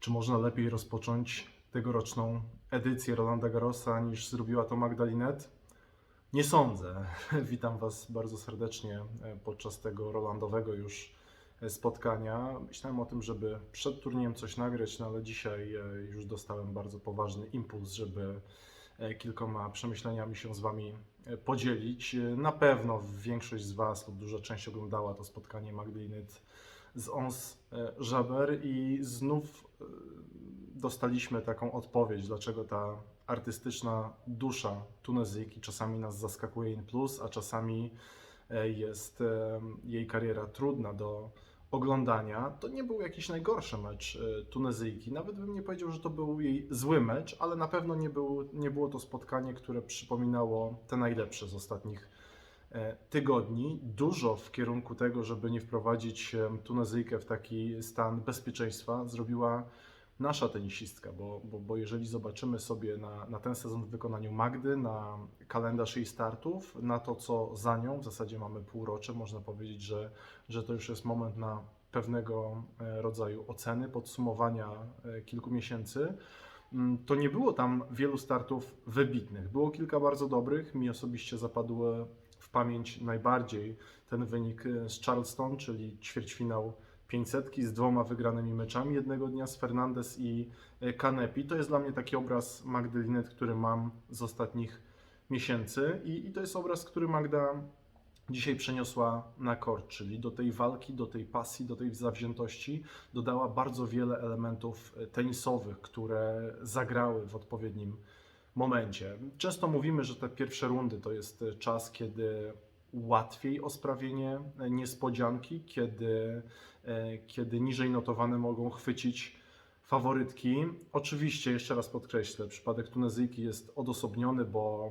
Czy można lepiej rozpocząć tegoroczną edycję Rolanda Garrosa niż zrobiła to Magdalinet? Nie sądzę. Witam Was bardzo serdecznie e, podczas tego Rolandowego już e, spotkania. Myślałem o tym, żeby przed turniejem coś nagrać, no ale dzisiaj e, już dostałem bardzo poważny impuls, żeby kilkoma przemyśleniami się z Wami podzielić. Na pewno większość z Was lub duża część oglądała to spotkanie Magdalinet z Ons e, Jaber i znów e, dostaliśmy taką odpowiedź, dlaczego ta artystyczna dusza Tunezyjki czasami nas zaskakuje in plus, a czasami e, jest jej kariera trudna do oglądania. To nie był jakiś najgorszy mecz Tunezyjki. Nawet bym nie powiedział, że to był jej zły mecz, ale na pewno nie, był, nie było to spotkanie, które przypominało te najlepsze z ostatnich tygodni. Dużo w kierunku tego, żeby nie wprowadzić e, Tunezyjkę w taki stan bezpieczeństwa, zrobiła nasza tenisistka, bo, bo, bo jeżeli zobaczymy sobie na, na ten sezon w wykonaniu Magdy, na kalendarz jej startów, na to, co za nią, w zasadzie mamy półrocze, można powiedzieć, że, że to już jest moment na pewnego e, rodzaju oceny, podsumowania e, kilku miesięcy. Mm, To nie było tam wielu startów wybitnych. Było kilka bardzo dobrych. Mi osobiście zapadł e, w pamięć najbardziej ten wynik e, z Charleston, czyli ćwierćfinał 500 z dwoma wygranymi meczami jednego dnia z Fernandez i e, Kanepi. To jest dla mnie taki obraz Magdy Linet, który mam z ostatnich miesięcy i, i to jest obraz, który Magda dzisiaj przeniosła na kort, czyli do tej walki, do tej pasji, do tej zawziętości dodała bardzo wiele elementów e, tenisowych, które zagrały w odpowiednim momencie. Często mówimy, że te pierwsze rundy to jest e, czas, kiedy łatwiej o sprawienie e, niespodzianki, kiedy, e, kiedy niżej notowane mogą chwycić faworytki. Oczywiście, jeszcze raz podkreślę, przypadek Tunezyjki jest odosobniony, bo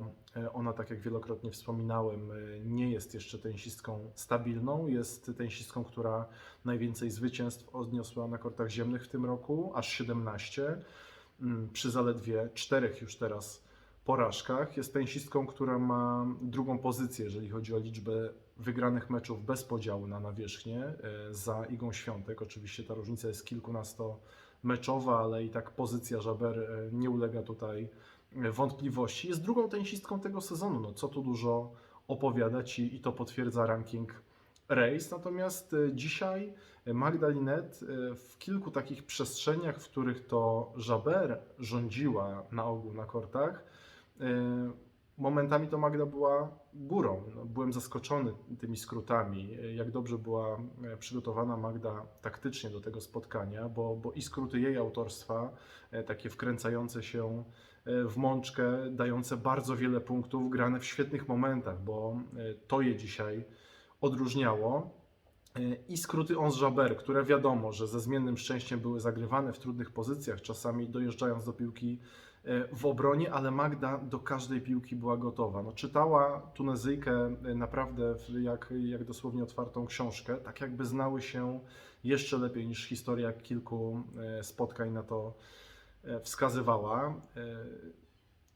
ona, tak jak wielokrotnie wspominałem, nie jest jeszcze tenisistką stabilną. Jest tenisistką, która najwięcej zwycięstw odniosła na kortach ziemnych w tym roku, aż 17, mm, przy zaledwie czterech już teraz porażkach. Jest tenisistką, która ma drugą pozycję, jeżeli chodzi o liczbę wygranych meczów bez podziału na nawierzchnię e, za Igą Świątek. Oczywiście ta różnica jest kilkunastomeczowa, ale i tak pozycja Żaber e, nie ulega tutaj e, wątpliwości. Jest drugą tenisistką tego sezonu, no co tu dużo opowiadać i, i to potwierdza ranking Race. Natomiast e, dzisiaj Magda Linet e, w kilku takich przestrzeniach, w których to Żaber rządziła na ogół na kortach, e, momentami to Magda była górą. No, byłem zaskoczony tymi skrótami, e, jak dobrze była e, przygotowana Magda taktycznie do tego spotkania, bo, bo i skróty jej autorstwa, e, takie wkręcające się e, w mączkę, dające bardzo wiele punktów, grane w świetnych momentach, bo e, to je dzisiaj odróżniało. E, I skróty Ons Jaber, które wiadomo, że ze zmiennym szczęściem były zagrywane w trudnych pozycjach, czasami dojeżdżając do piłki e, w obronie, ale Magda do każdej piłki była gotowa. No, czytała Tunezyjkę e, naprawdę jak, jak dosłownie otwartą książkę, tak jakby znały się jeszcze lepiej niż historia kilku spotkań na to wskazywała.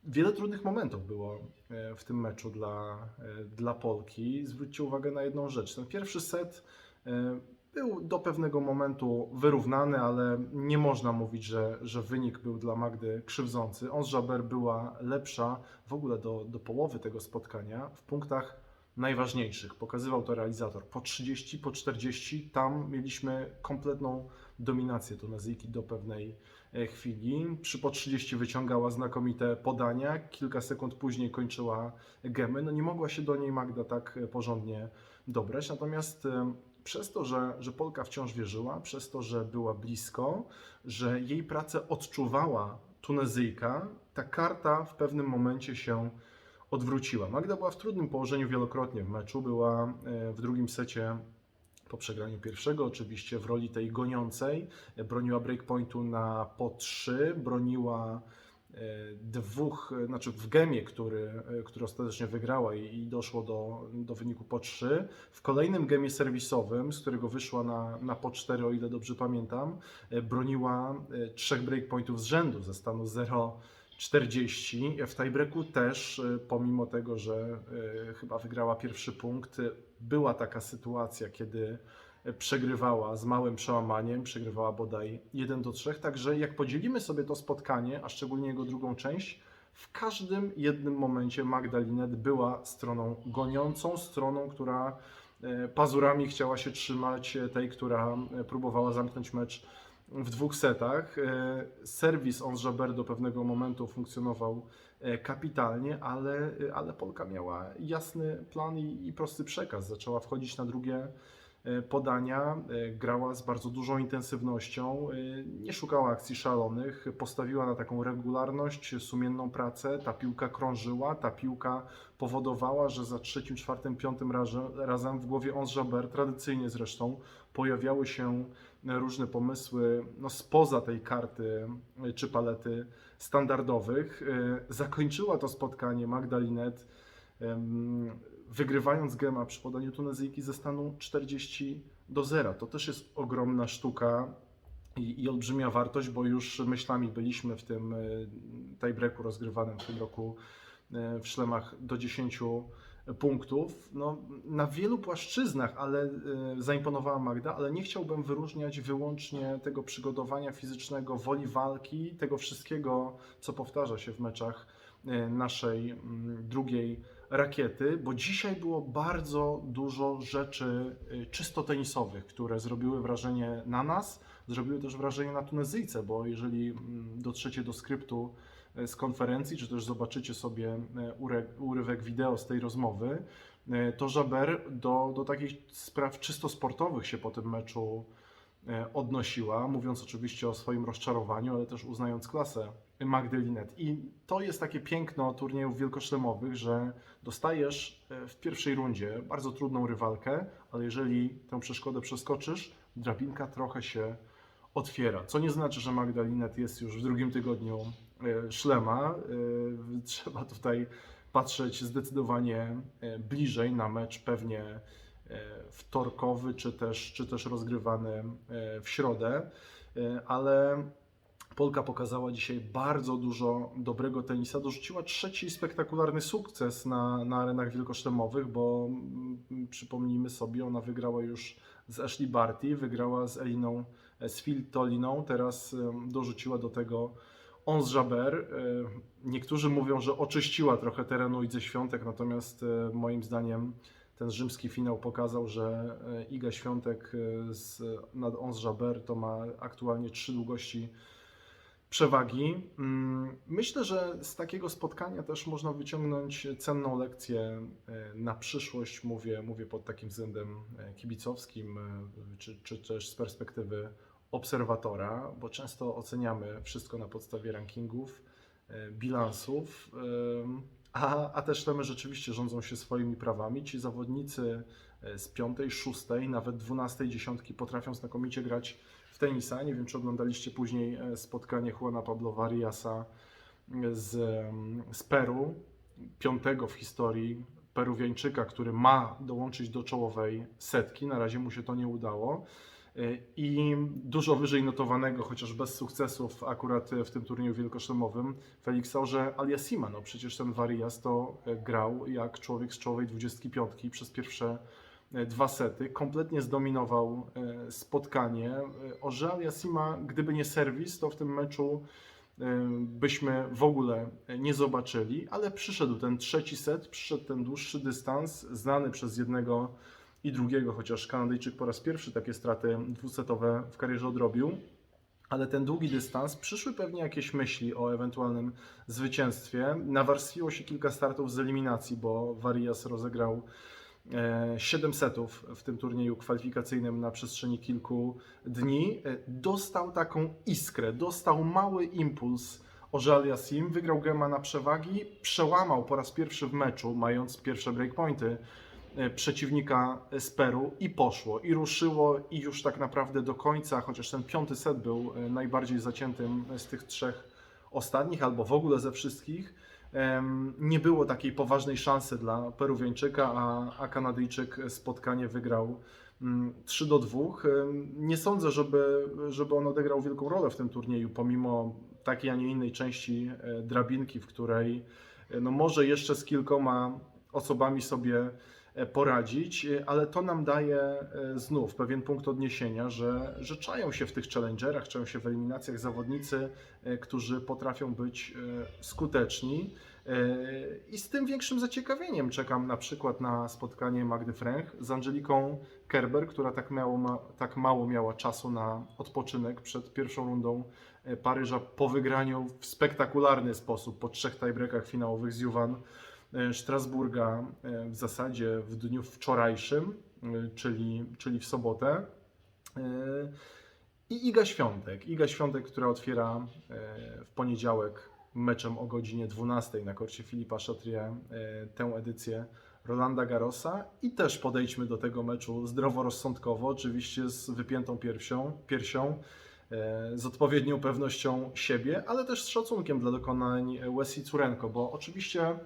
Wiele trudnych momentów było e, w tym meczu dla, e, dla Polki. Zwróćcie uwagę na jedną rzecz. Ten pierwszy set e, był do pewnego momentu wyrównany, ale nie można mówić, że, że wynik był dla Magdy krzywdzący. On Jaber była lepsza w ogóle do, do połowy tego spotkania w punktach najważniejszych. Pokazywał to realizator. Po 30, po 40 tam mieliśmy kompletną dominację Tunezyjki do pewnej e, chwili. Przy po 30 wyciągała znakomite podania, kilka sekund później kończyła gemy. No nie mogła się do niej Magda tak e, porządnie dobrać, natomiast e, przez to, że, że Polka wciąż wierzyła, przez to, że była blisko, że jej pracę odczuwała Tunezyjka, ta karta w pewnym momencie się odwróciła. Magda była w trudnym położeniu wielokrotnie w meczu, była e, w drugim secie po przegraniu pierwszego, oczywiście w roli tej goniącej, broniła breakpointu na po 3, broniła e, dwóch, znaczy w gemie, który, e, który ostatecznie wygrała i, i doszło do, do wyniku po 3. W kolejnym gemie serwisowym, z którego wyszła na, na po 4, o ile dobrze pamiętam, broniła trzech breakpointów z rzędu ze stanu 0 40. W tiebreaku też, e, pomimo tego, że e, chyba wygrała pierwszy punkt, e, była taka sytuacja, kiedy przegrywała z małym przełamaniem, przegrywała bodaj 1 do 3. Także jak podzielimy sobie to spotkanie, a szczególnie jego drugą część, w każdym jednym momencie Magdalinet była stroną goniącą, stroną, która pazurami chciała się trzymać tej, która próbowała zamknąć mecz w dwóch setach. E, Serwis on Jaber do pewnego momentu funkcjonował e, kapitalnie, ale, e, ale Polka miała jasny plan i, i prosty przekaz. Zaczęła wchodzić na drugie podania, e, grała z bardzo dużą intensywnością, e, nie szukała akcji szalonych, postawiła na taką regularność, sumienną pracę. Ta piłka krążyła, ta piłka powodowała, że za trzecim, czwartym, piątym razem, w głowie Ons Jaber, tradycyjnie zresztą, pojawiały się różne pomysły no, spoza tej karty czy palety standardowych. Zakończyła to spotkanie Magdalinet wygrywając gema przy podaniu Tunezyjki ze stanu 40 do 0. To też jest ogromna sztuka i, i olbrzymia wartość, bo już myślami byliśmy w tym y, tiebreaku rozgrywanym w tym roku y, w szlemach do 10 punktów. No, na wielu płaszczyznach, ale y, zaimponowała Magda, ale nie chciałbym wyróżniać wyłącznie tego przygotowania fizycznego, woli walki, tego wszystkiego, co powtarza się w meczach naszej mm, drugiej rakiety, bo dzisiaj było bardzo dużo rzeczy y, czysto tenisowych, które zrobiły wrażenie na nas, zrobiły też wrażenie na Tunezyjce, bo jeżeli mm, dotrzecie do skryptu e, z konferencji, czy też zobaczycie sobie ure- urywek wideo z tej rozmowy, to Jaber do, do takich spraw czysto sportowych się po tym meczu odnosiła, mówiąc oczywiście o swoim rozczarowaniu, ale też uznając klasę Magdy Linet. I to jest takie piękno turniejów wielkoszlemowych, że dostajesz e, w pierwszej rundzie bardzo trudną rywalkę, ale jeżeli tę przeszkodę przeskoczysz, drabinka trochę się otwiera. Co nie znaczy, że Magda Linet jest już w drugim tygodniu e, szlema. E, Trzeba tutaj patrzeć zdecydowanie bliżej na mecz pewnie wtorkowy, czy też, czy też rozgrywany w środę, ale Polka pokazała dzisiaj bardzo dużo dobrego tenisa. Dorzuciła trzeci spektakularny sukces na, na arenach wielkoszlemowych, bo mm, przypomnijmy sobie, ona wygrała już z Ashley Barty, wygrała z Eliną Sfiltoliną, teraz em, dorzuciła do tego Ons Jaber. E, Niektórzy mówią, że oczyściła trochę terenu Idzy Świątek, natomiast e, moim zdaniem ten rzymski finał pokazał, że e, Iga Świątek e, z, nad Ons Jaber to ma aktualnie trzy długości przewagi. Mm, Myślę, że z takiego spotkania też można wyciągnąć cenną lekcję e, na przyszłość. Mówię, mówię pod takim względem e, kibicowskim, e, czy, czy też z perspektywy obserwatora, bo często oceniamy wszystko na podstawie rankingów, bilansów, a, a te szlemy rzeczywiście rządzą się swoimi prawami. Ci zawodnicy z piątej, szóstej, nawet dwunastej dziesiątki potrafią znakomicie grać tenisa. Nie wiem, czy oglądaliście później e, spotkanie Juana Pablo Variasa z, z Peru, piątego w historii Peruwiańczyka, który ma dołączyć do czołowej setki. Na razie mu się to nie udało. E, I dużo wyżej notowanego, chociaż bez sukcesów akurat w tym turnieju wielkoszlemowym, Feliksaurze Aliasima. No przecież ten Varias to e, grał jak człowiek z czołowej 25 przez pierwsze e, dwa sety. Kompletnie zdominował e, spotkanie. E, Orze Aliasima, gdyby nie serwis, to w tym meczu e, byśmy w ogóle nie zobaczyli, ale przyszedł ten trzeci set, przyszedł ten dłuższy dystans, znany przez jednego i drugiego, chociaż Kanadyjczyk po raz pierwszy takie straty dwusetowe w karierze odrobił. Ale ten długi dystans, przyszły pewnie jakieś myśli o ewentualnym zwycięstwie. Nawarstwiło się kilka startów z eliminacji, bo Varias rozegrał e, 7 setów w tym turnieju kwalifikacyjnym na przestrzeni kilku dni. E, Dostał taką iskrę, dostał mały impuls Orzel Yassim, wygrał gema na przewagi, przełamał po raz pierwszy w meczu, mając pierwsze breakpointy e, przeciwnika z Peru i poszło, i ruszyło i już tak naprawdę do końca, chociaż ten piąty set był e, najbardziej zaciętym z tych trzech ostatnich, albo w ogóle ze wszystkich, nie było takiej poważnej szansy dla Peruwiańczyka, a, a Kanadyjczyk spotkanie wygrał mm, 3 do 2. Em, Nie sądzę, żeby, żeby on odegrał wielką rolę w tym turnieju, pomimo takiej, a nie innej części e, drabinki, w której e, no może jeszcze z kilkoma osobami sobie poradzić, e, ale to nam daje e, znów pewien punkt odniesienia, że, że czają się w tych challengerach, czają się w eliminacjach zawodnicy, e, którzy potrafią być skuteczni. I z tym większym zaciekawieniem czekam na przykład na spotkanie Magdy Fręch z Angeliką Kerber, która tak, miało, tak mało miała czasu na odpoczynek przed pierwszą rundą Paryża po wygraniu w spektakularny sposób po trzech tiebreakach finałowych z Juwan Strasburga e, w zasadzie w dniu wczorajszym, e, czyli, czyli w sobotę. E, I Iga Świątek. Iga Świątek, która otwiera e, w poniedziałek meczem o godzinie 12 na korcie Filipa Chatrier e, tę edycję Rolanda Garrosa i też podejdźmy do tego meczu zdroworozsądkowo, oczywiście z wypiętą piersią, piersią e, z odpowiednią pewnością siebie, ale też z szacunkiem dla dokonań Wesley Curenko, bo oczywiście e,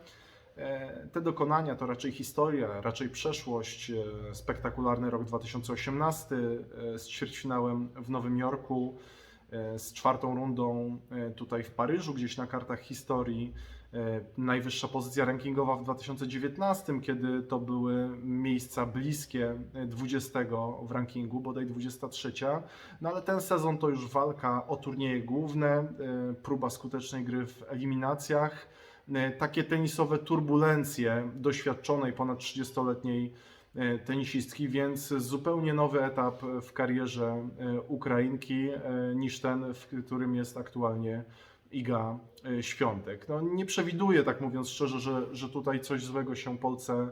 te dokonania to raczej historia, raczej przeszłość, e, spektakularny rok 2018 e, z ćwierćfinałem w Nowym Jorku, e, z czwartą rundą e, tutaj w Paryżu, gdzieś na kartach historii, e, najwyższa pozycja rankingowa w 2019, kiedy to były miejsca bliskie e, 20 w rankingu, bodaj 23. No ale ten sezon to już walka o turnieje główne, e, próba skutecznej gry w eliminacjach, e, takie tenisowe turbulencje doświadczonej ponad 30-letniej e, tenisistki, więc zupełnie nowy etap w karierze e, Ukrainki e, niż ten, w którym jest aktualnie Iga e, Świątek. No, nie przewiduję, tak mówiąc szczerze, że, że tutaj coś złego się Polce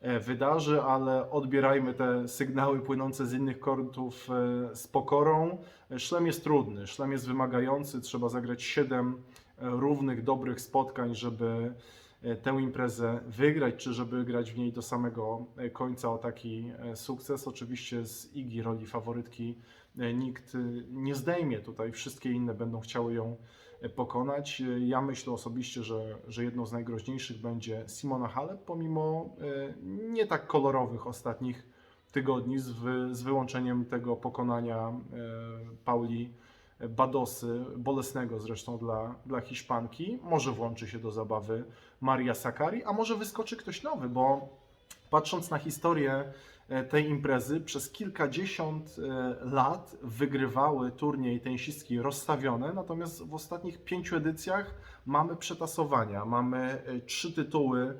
e, wydarzy, ale odbierajmy te sygnały płynące z innych kortów e, z pokorą. Szlem jest trudny, szlem jest wymagający, trzeba zagrać 7 równych, dobrych spotkań, żeby e, tę imprezę wygrać, czy żeby grać w niej do samego e, końca o taki e, sukces. Oczywiście z Igi roli faworytki nikt nie zdejmie tutaj, wszystkie inne będą chciały ją pokonać. Ja myślę osobiście, że, że jedną z najgroźniejszych będzie Simona Halep, pomimo nie tak kolorowych ostatnich tygodni, z, wy, z wyłączeniem tego pokonania Pauli Badosy, bolesnego zresztą dla, dla Hiszpanki. Może włączy się do zabawy Maria Sakari, a może wyskoczy ktoś nowy, bo patrząc na historię e, tej imprezy, przez kilkadziesiąt e, lat wygrywały turniej tenisistki rozstawione, natomiast w ostatnich pięciu edycjach mamy przetasowania, mamy e, trzy tytuły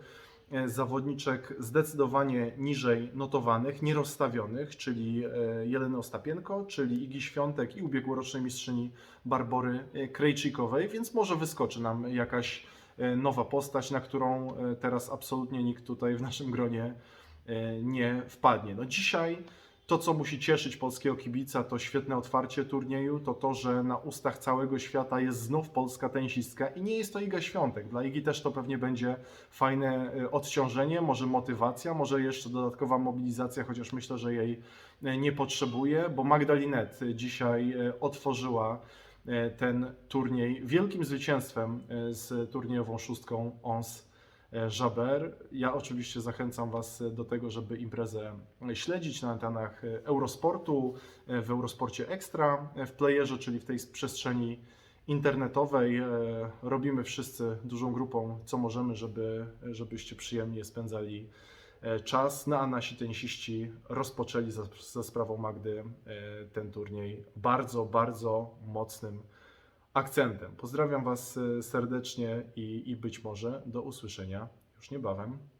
zawodniczek zdecydowanie niżej notowanych, nierozstawionych, czyli e, Jeleny Ostapienko, czyli Igi Świątek i ubiegłorocznej mistrzyni Barbory e, Krejcikowej, więc może wyskoczy nam jakaś e, nowa postać, na którą e, teraz absolutnie nikt tutaj w naszym gronie e, nie wpadnie. No dzisiaj to, co musi cieszyć polskiego kibica, to świetne otwarcie turnieju, to to, że na ustach całego świata jest znów polska tenisistka i nie jest to Iga Świątek. Dla Igi też to pewnie będzie fajne e, odciążenie, może motywacja, może jeszcze dodatkowa mobilizacja, chociaż myślę, że jej e, nie potrzebuje, bo Magdalinet dzisiaj e, otworzyła ten turniej wielkim zwycięstwem z turniejową szóstką ONS e, Jaber. Ja oczywiście zachęcam Was do tego, żeby imprezę śledzić na antenach e, Eurosportu, e, w Eurosporcie Extra, e, w playerze, czyli w tej przestrzeni internetowej. E, Robimy wszyscy dużą grupą, co możemy, żeby, żebyście przyjemnie spędzali e, czas. No a nasi tenisiści rozpoczęli za, za sprawą Magdy e, ten turniej bardzo, bardzo mocnym akcentem. Pozdrawiam Was e, serdecznie i, i być może do usłyszenia już niebawem.